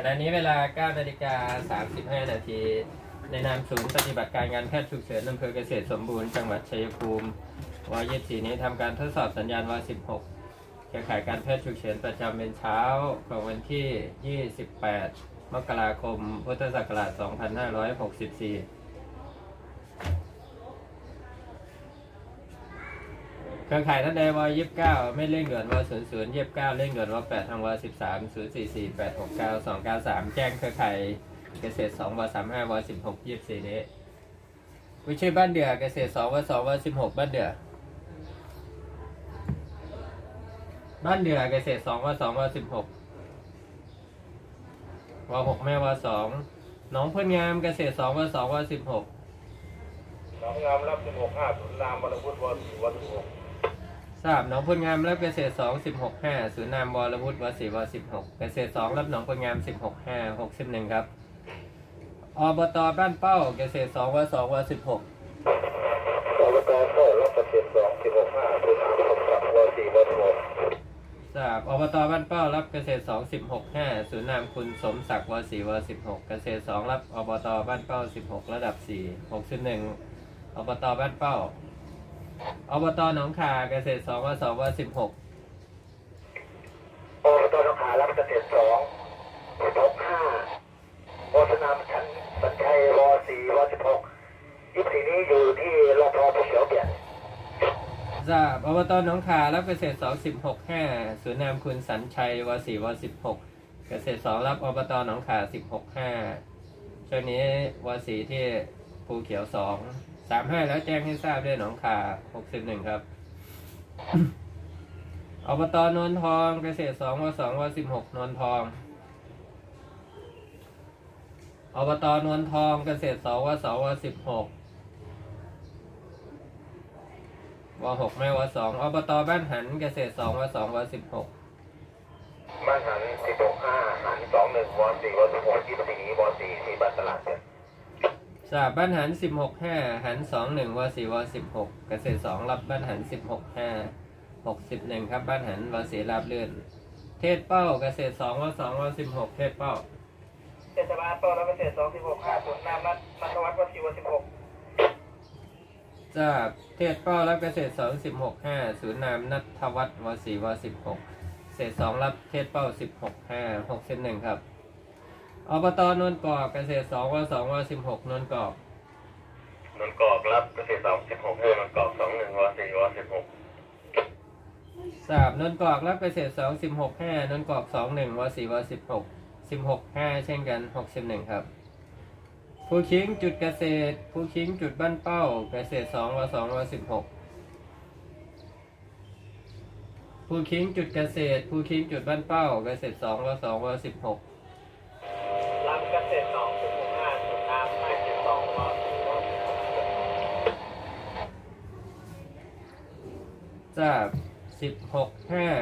ขณะนี้เวลา9นาฬิกา35 นาที ในนามศูนย์ปฏิบัติการงานแพทย์ฉุกเฉินอำเภอเกษตรสมบูรณ์จังหวัดชัยภูมิว24นี้ทำการทดสอบสัญญาณว16เครือข่ายการแพทย์ฉุกเฉินประจำเป็นเช้าของวันที่ 28 มกราคม พุทธศักราช 2564 เครือข่ายท่านใดวยี่สิบเก้าไม่เร่งด่วนวศูนย์ศูนย์ยี่สิบเก้าเร่งด่วนวแปดทางวสิบสามศูนย์สี่สี่แปดหกเก้าสองเก้าสามแจ้งเครือข่ายเกษตรสองวสามห้าวสิบหกยี่สิบสี่นี้วิชื่บ้านเดือเกษตรสองวสองวสิบหกบ้านเดือบ้านเดือเกษตรสองวสองวสิบหกวหกแม่วสองหนองเพื่อนงามเกษตรสองวสองวสิบหกน้องงามรับสิบหกห้าศูนย์รามวรพุทธวสี่วันสิบหก ทราบหนองพลงามรับเกษตรสองสิบหกห้าศูนย์นามวรวุฒิวสีวสิบหกเกษตรสองรับหนองพลงามสิบหกห้าหกสิบหนึ่งครับอบตบ้านเป้าเกษตรสองวสองวสิบหกอบตก็รับเกษตรสองสิบหกห้าศูนย์รามวรพุทธวสี่วันสิบหกทราบอบตบ้านเป้ารับเกษตรสองสิบหกห้าศูนย์นามคุณสมศักดิ์วสีวสิบหกเกษตรสองรับอบตบ้านเป้าสิบหกระดับสี่หกสิบหนึ่งอบตบ้านเป้า อบตหนองคาเกษตรสองวสองวสิบหกอบตน้องขารับเกษตรสองสิบหกห้าวัฒนามชั้นสัญชัยวสี่วสิบหกยี่สิบสี่นี้อยู่ที่รพภูเขียวเปลี่ยนทราบอบตหนองคารับเกษตรสองสิบหกห้าศูนย์นามคุณสัญชัยวสี่วสิบหกเกษตรสองรับอบตหนองคาสิบหกห้าช่วงนี้วสี่ที่ภูเขียวสอง สามห้าแล้วแจ้งให้ทราบด้วยหนองคาหกสิบหนึ่งครับอบตนนทองเกษตรสองวสองวสิบหกนนทองอบตนนทองเกษตรสองวสองวสิบหกวหกแม่วสองอบตบ้านหันเกษตรสองวสองวสิบหกบ้านหันสิบหกห้าหันสองหนึ่งวสี่วสิบหกยี่สิบสี่นี้วสี่ที่บ้านตลาดเนี่ย สาบบ้านหันสิบหกห้าหันสองหนึ่งวสี่วสิบหกเกษตรสองรับบ้านหันสิบหกห้าหกสิบหนึ่งครับบ้านหันวสีราบเลื่อนเทศเป้าเกษตรสองวสองวสิบหกเทศเป้าเทศบาลโตแล้วเกษตรสองสิบหกห้าศูนย์นามนัทนัทวัฒน์วชิวสิบหกทราบเทศเป้ารับเกษตรสองสิบหกห้าศูนย์นามนัทวัฒน์วสีวสิบหกเศษสองรับเทศเป้าสิบหกห้าหกสิบหนึ่งครับ อบตนนท์กอกเกษตรสองวสองวสิบหกนนท์กอกนนกอกรับเกษตรสองสิบหกห้านนกอกสองหนึ่งวสี่วสิบหกสามนนกอกรับเกษตรสองสิบหกห้านนกอกสองหนึ่งวสี่วสิบหกสิบหกห้าเช่นกันหกสิบหนึ่งครับภูคิงจุดเกษตรภูคิงจุดบ้านเป้าเกษตรสองวสองวสิบหกภูคิงจุดเกษตรภูคิงจุดบ้านเป้าเกษตรสองวสองวสิบหก ลำเกษตรสองสิบหกห้าศูนย์นามห้าเจ็ดสองวสี่วสิบหก ทราบสิบหก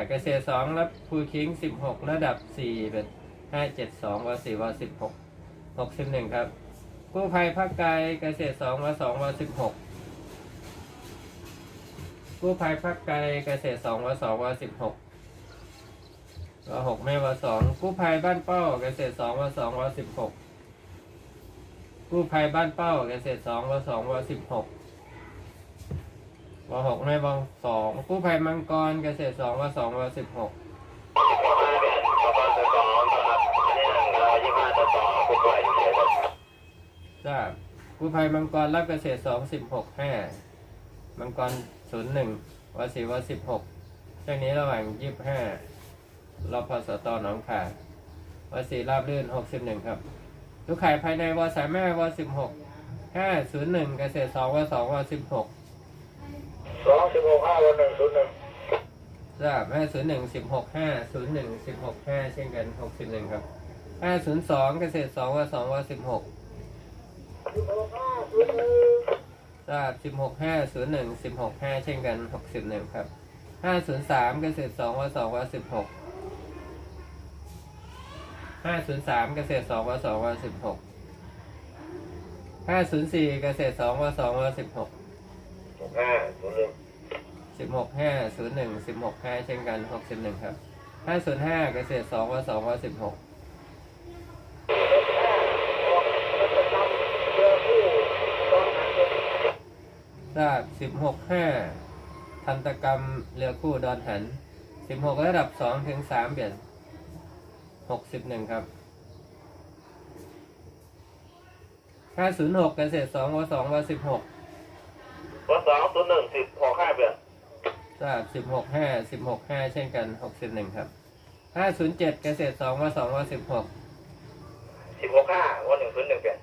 เกษตรสองรับภูคิงสิบหกระดับสี่เป็นห้าเจ็ดสองวสี่วสิบหกหกสิบหนึ่งครับ กู้ภัยภาคไกลเกษตรสองวสองวสิบหกกู้ภัยภาคไกลเกษตรสองวสองวสิบหกวหกแม่วสองกู้ภัยบ้านเป้าเกษตรสองวสองวสิบหกกู้ภัยบ้านเป้าเกษตรสองวสองวสิบหก วหกแม่วสองกู้ภัยมังกรเกษตรสองวสองวสิบหกประมาณสองนะครับอันนี้หนึ่งร้อยยี่บ้าต่อสองคุณไหวอยๆทราบกู้ภัยมังกรรับเกษตรสองสิบหกห้ามังกรศูนย์หนึ่งวสีวสิบหกช่วงนี้ระหว่างยี่สิบห้ารพสตหนองขาวสีราบลื่นหกสิบหนึ่งครับลูกขายภายในวสามแม่วสิบหกห้าศูนย์หนึ่งเกษตรสองวสองวสิบหก สองสิบหกห้าวันหนึ่งศูนย์หนึ่งทราบห้าศูนย์หนึ่งสิบหกห้าศูนย์หนึ่งสิบหกห้าเช่นกันหกสิบหนึ่งครับห้าศูนย์สองเกษตรสองวสองวสิบหกทราบสิบหกห้าศูนย์หนึ่งสิบหกห้าเช่นกันหกสิบหนึ่งครับห้าศูนย์สามเกษตรสองวสองวสิบหกห้าศูนย์สามเกษตรสองวสองวสิบหกห้าศูนย์สี่เกษตรสองวสองวสิบหก ห้าศูนย์หนึ่งสิบหกห้าศูนย์หนึ่งสิบหกห้าเช่นกันหกสิบหนึ่งครับห้าศูนย์ห้าเกษตรสองว่าสองว่าสิบหกทราบสิบหกห้าทันตกรรมเรือคู่ดอนหันสิบหกระดับสองถึงสามเบียดหกสิบหนึ่งครับห้าศูนย์หกเกษตรสองว่าสองว่าสิบหก วสองศูนย์หนึ่งสิบหกห้าเปลี่ยนทราบสิบหกห้าสิบหกห้าเช่นกันหกสิบหนึ่งครับห้าศูนย์เจ็ดเกษตรสองวสองวสิบหกสิบหกห้าวันหนึ่งศูนย์หนึ่งเปลี่ยน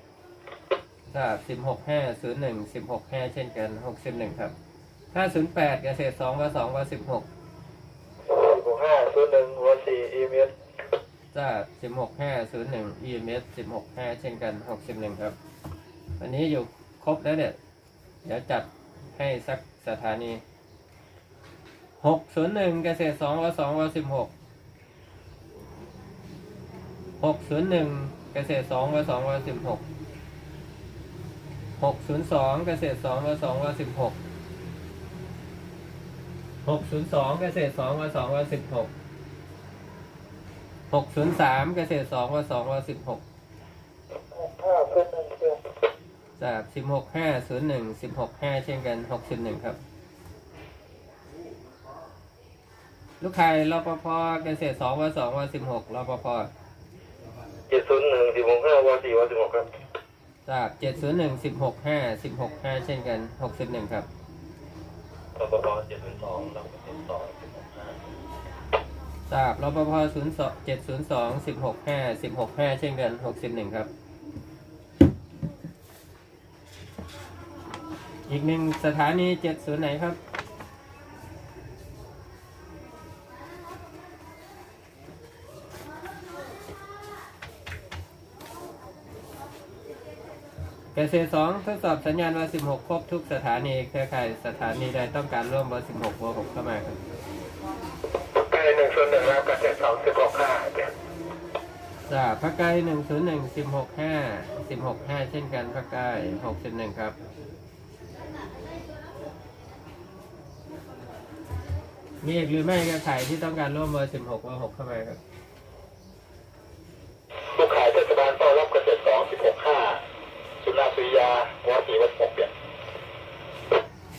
ทราบสิบหกห้าศูนย์หนึ่งสิบหกห้าเช่นกันหกสิบหนึ่งครับห้าศูนย์แปดเกษตรสองวสองวสิบหกสิบหกห้าศูนย์หนึ่งวันสี่อีเมลจ้าสิบหกห้าศูนย์หนึ่ง EMS สิบหกห้าเช่นกันหกสิบหนึ่งครับ อันนี้อยู่ครบแล้วเนี่ย เดี๋ยวจัด ให้สักสถานีหกศูนย์หนึ่งเกษตรสองวสองวสิบหกหกศูนย์หนึ่งเกษตรสองวสองวสิบหกหกศูนย์สองเกษตรสองวสองวสิบหกหกศูนย์สองเกษตรสองวสองวสิบหกหกศูนย์สามเกษตรสองวสองวสิบหกห้าศูนย์หนึ่ง จากสิบหกห้าศูนย์หนึ่งสิบหกห้าเช่นกันหกสิบหนึ่งครับ ลูกใครรปภเกษตรสองวสองวสิบหกรปภเจ็ดศูนย์หนึ่งสิบหกห้าวันสี่วันสิบหกครับจากเจ็ดศูนย์หนึ่งสิบหกห้าสิบหกห้าเช่นกันหกสิบหนึ่งครับรปภเจ็ดศูนย์สองรปภเจ็ดสองสิบหกห้าจากรปภศูนย์สองเจ็ดศูนย์สองสิบหกห้าสิบหกห้าเช่นกันหกสิบหนึ่งครับ อีกหนึ่งสถานีเจ็ดศูนย์ไหนครับ เกษตรสองทดสอบสัญญาณวสิบหกครบทุกสถานีเครือข่ายสถานีใดต้องการร่วมวสิบหกวหกเข้ามาครับใกล้หนึ่งศูนย์หนึ่งแล้วเกษตรสองสิบหกห้าเปลี่ยนจากพระไกหนึ่งศูนย์หนึ่งสิบหกห้าสิบหกห้าเช่นกันพระไกหกสิบหนึ่งครับ มีอีกหรือไม่เครือข่ายที่ต้องการร่วมเบอร์สิบหกวหกเข้ามาครับลูกขายเทศบาลเฝ้ารับเกษตรสองสิบหกห้าสุนาสุริยาวสี่วันหกเปลี่ยน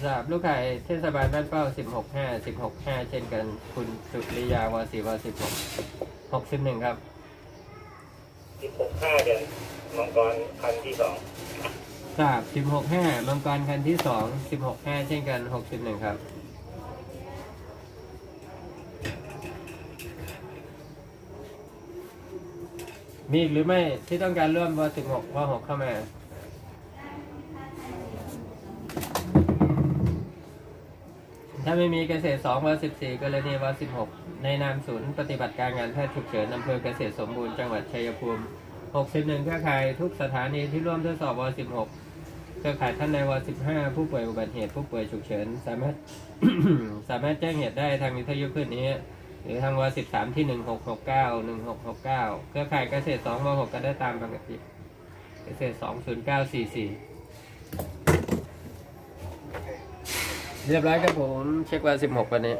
ทราบลูกไข่เทศบาลบ้านเป้าสิบหกห้าสิบหกห้าเช่นกัน คุณสุริยาวสี่วสิบหกหกสิบหนึ่งครับสิบหกห้าเดือนมังกรคันที่สองทราบสิบหกห้ามังกรคันที่สองสิบหกห้าเช่นกันหกสิบหนึ่งครับ มีอีกหรือไม่ที่ต้องการร่วมวสิบหกวหกเข้ามา ถ้าไม่มีเกษตรสองวสิบสี่กรณีวสิบหกในนามศูนย์ปฏิบัติการงานแพทย์ฉุกเฉินอำเภอเกษตรสมบูรณ์จังหวัดชัยภูมิหกสิบหนึ่งเครือข่ายทุกสถานีที่ร่วมทดสอบวสิบหกเครือข่ายท่านในวสิบห้าผู้ป่วยอุบัติเหตุผู้ป่วยฉุกเฉิน สามารถ สามารถแจ้งเหตุได้ทางวิทยุขึ้นนี้ หรือทางวสิบสามที่หนึ่งหกหกเก้าหนึ่งหกหกเก้าเครือข่ายเกษตรสองวหกก็ได้ตามปกติเกษตรสองศูนย์เก้าสี่สี่เรียบร้อยครับผมเช็ควาสิบหกวันนี้